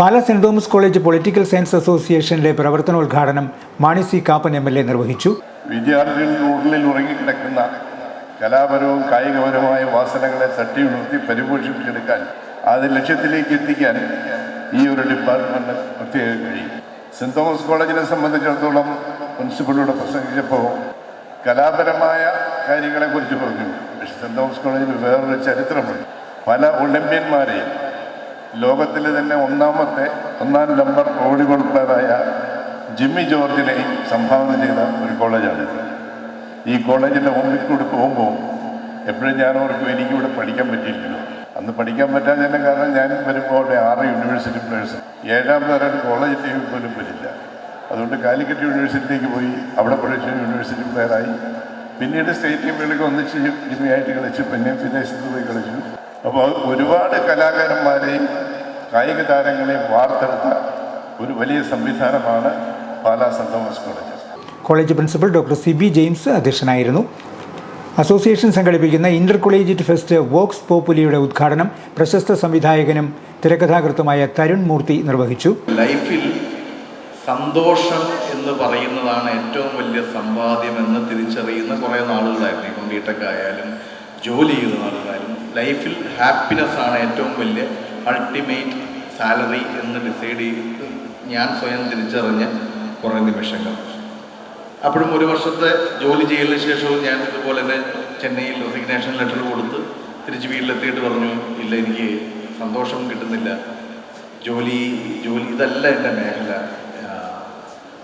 Pala Saint Thomas college political science അസോസിയേഷന്റെ പ്രവർത്തനോദ്ഘാടനം Mani C Kappan M L A നിർവഹിച്ചു. ഉറങ്ങിക്കിടക്കുന്ന കലാപരവും കായികപരവുമായ വാസനകളെ തട്ടിയുണർത്തി പരിപോഷിപ്പിച്ചെടുക്കാൻ അത് ലക്ഷ്യത്തിലേക്ക് എത്തിക്കാൻ ഈ ഒരു ഡിപ്പാർട്ട്മെന്റ് പ്രത്യേകം കഴിയും. സെന്റ് തോമസ് കോളേജിനെ സംബന്ധിച്ചിടത്തോളം പ്രിൻസിപ്പളിലൂടെ പ്രസംഗിച്ചപ്പോൾ കലാപരമായ കാര്യങ്ങളെക്കുറിച്ച് പറഞ്ഞു. പക്ഷെ സെന്റ് തോമസ് കോളേജിൽ വേറൊരു ചരിത്രമുണ്ട്. പല ഒളിമ്പ്യന്മാരെയും ലോകത്തിലെ തന്നെ ഒന്നാമത്തെ ഒന്നാം നമ്പർ പ്ലെയറായ ജിമ്മി ജോർജിനെ സംഭാവന ചെയ്ത ഒരു കോളേജാണിത്. ഈ കോളേജിന്റെ മുമ്പിൽ കൂടി പോകുമ്പോൾ എപ്പോഴും ഞാൻ ഓർക്കും എനിക്കിവിടെ പഠിക്കാൻ പറ്റിയില്ലല്ലോ അന്ന് പഠിക്കാൻ പറ്റാത്തതിന്റെ കാരണം ഞാൻ വരുമ്പോൾ അവിടെ ആറ് യൂണിവേഴ്സിറ്റി പ്ലേയേഴ്സ് ഏഴാം തരം കോളേജ് ടീം പോലും വരില്ല. അതുകൊണ്ട് കാലിക്കറ്റ് യൂണിവേഴ്സിറ്റിയിലേക്ക് പോയി അവിടെ പഠിച്ച യൂണിവേഴ്സിറ്റി പ്ലെയറായി പിന്നീട് സ്റ്റേറ്റ് ടീമുകളിലേക്ക് ഒന്നിച്ച് ജിമ്മിയായിട്ട് കളിച്ചു പിന്നെ വിദേശത്ത് പോയി കളിച്ചു. അപ്പോൾ ഒരുപാട് കലാകാരന്മാരെയും കായിക താരങ്ങളെ വാർത്തെടുത്ത ഒരു വലിയ സംവിധാനമാണ് Pala Saint Thomas college. College principal doctor C B James അധ്യക്ഷനായിരുന്നു. അസോസിയേഷൻ സംഘടിപ്പിക്കുന്ന ഇന്റർ കൊളേജിയറ്റ് ഫെസ്റ്റ് വോക്സ് പോപ്പുലിയുടെ ഉദ്ഘാടനം പ്രശസ്ത സംവിധായകനും തിരക്കഥാകൃത്തുമായ തരുൺ മൂർത്തി നിർവഹിച്ചു. ലൈഫിൽ സന്തോഷം എന്ന് പറയുന്നതാണ് ഏറ്റവും വലിയ സമ്പാദ്യം എന്ന് തിരിച്ചറിയുന്ന കുറേ നാളുകളായിരുന്നു. ഇപ്പം ബിടെക് ആയാലും ജോലി ചെയ്യുന്ന നാളുകളായാലും ലൈഫിൽ ഹാപ്പിനെസ് ആണ് ഏറ്റവും വലിയ അൾട്ടിമേറ്റ് സാലറി എന്ന് ഡിസൈഡ് ചെയ്ത് ഞാൻ സ്വയം തിരിച്ചറിഞ്ഞ കുറേ നിമിഷങ്ങൾ. അപ്പോഴും ഒരു വർഷത്തെ ജോലി ചെയ്യലിന് ശേഷവും ഞാൻ ഇതുപോലെ തന്നെ ചെന്നൈയിൽ റെസിഗ്നേഷൻ ലെറ്റർ കൊടുത്ത് തിരിച്ച് വീട്ടിലെത്തിയിട്ട് പറഞ്ഞു ഇല്ല എനിക്ക് സന്തോഷം കിട്ടുന്നില്ല. ജോലി ജോലി ഇതല്ല എന്റെ മേഖല.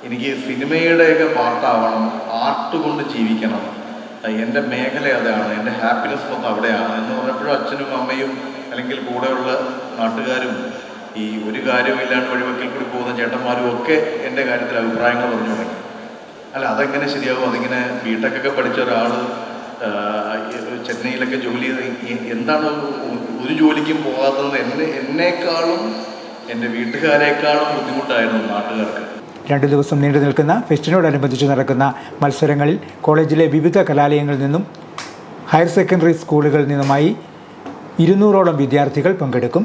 എനിക്ക് സിനിമയുടെയൊക്കെ പാർട്ടാവണം ആർട്ട് കൊണ്ട് ജീവിക്കണം. എന്റെ മേഖല അതാണ് എന്റെ ഹാപ്പിനെസ് മൊത്തം അവിടെയാണ്. എന്ന് പറഞ്ഞപ്പോഴും അച്ഛനും അമ്മയും അല്ലെങ്കിൽ കൂടെയുള്ള നാട്ടുകാരും ഈ ഒരു കാര്യമില്ലാണ്ട് വഴിവക്കിൽ കൂടി പോകുന്ന ചേട്ടന്മാരും ഒക്കെ എന്റെ കാര്യത്തിൽ അഭിപ്രായങ്ങൾ പറഞ്ഞു തുടങ്ങി. അല്ല അതെങ്ങനെ ശരിയാകും? അതിങ്ങനെ ബിടെക് ഒക്കെ പഠിച്ച ഒരാൾ ചെന്നൈയിലൊക്കെ ജോലി ചെയ്ത് എന്താണ് ഒരു ജോലിക്കും പോകാത്തത്? എന്നെ എന്നേക്കാളും എന്റെ വീട്ടുകാരെക്കാളും ബുദ്ധിമുട്ടായിരുന്നു നാട്ടുകാർക്ക്. രണ്ടു ദിവസം നീണ്ടു നിൽക്കുന്ന ഫെസ്റ്റിനോടനുബന്ധിച്ച് നടക്കുന്ന മത്സരങ്ങളിൽ കോളേജിലെ വിവിധ കലാലയങ്ങളിൽ നിന്നും ഹയർ സെക്കൻഡറി സ്കൂളുകളിൽ നിന്നുമായി ഇരുന്നൂറോളം വിദ്യാർത്ഥികൾ പങ്കെടുക്കും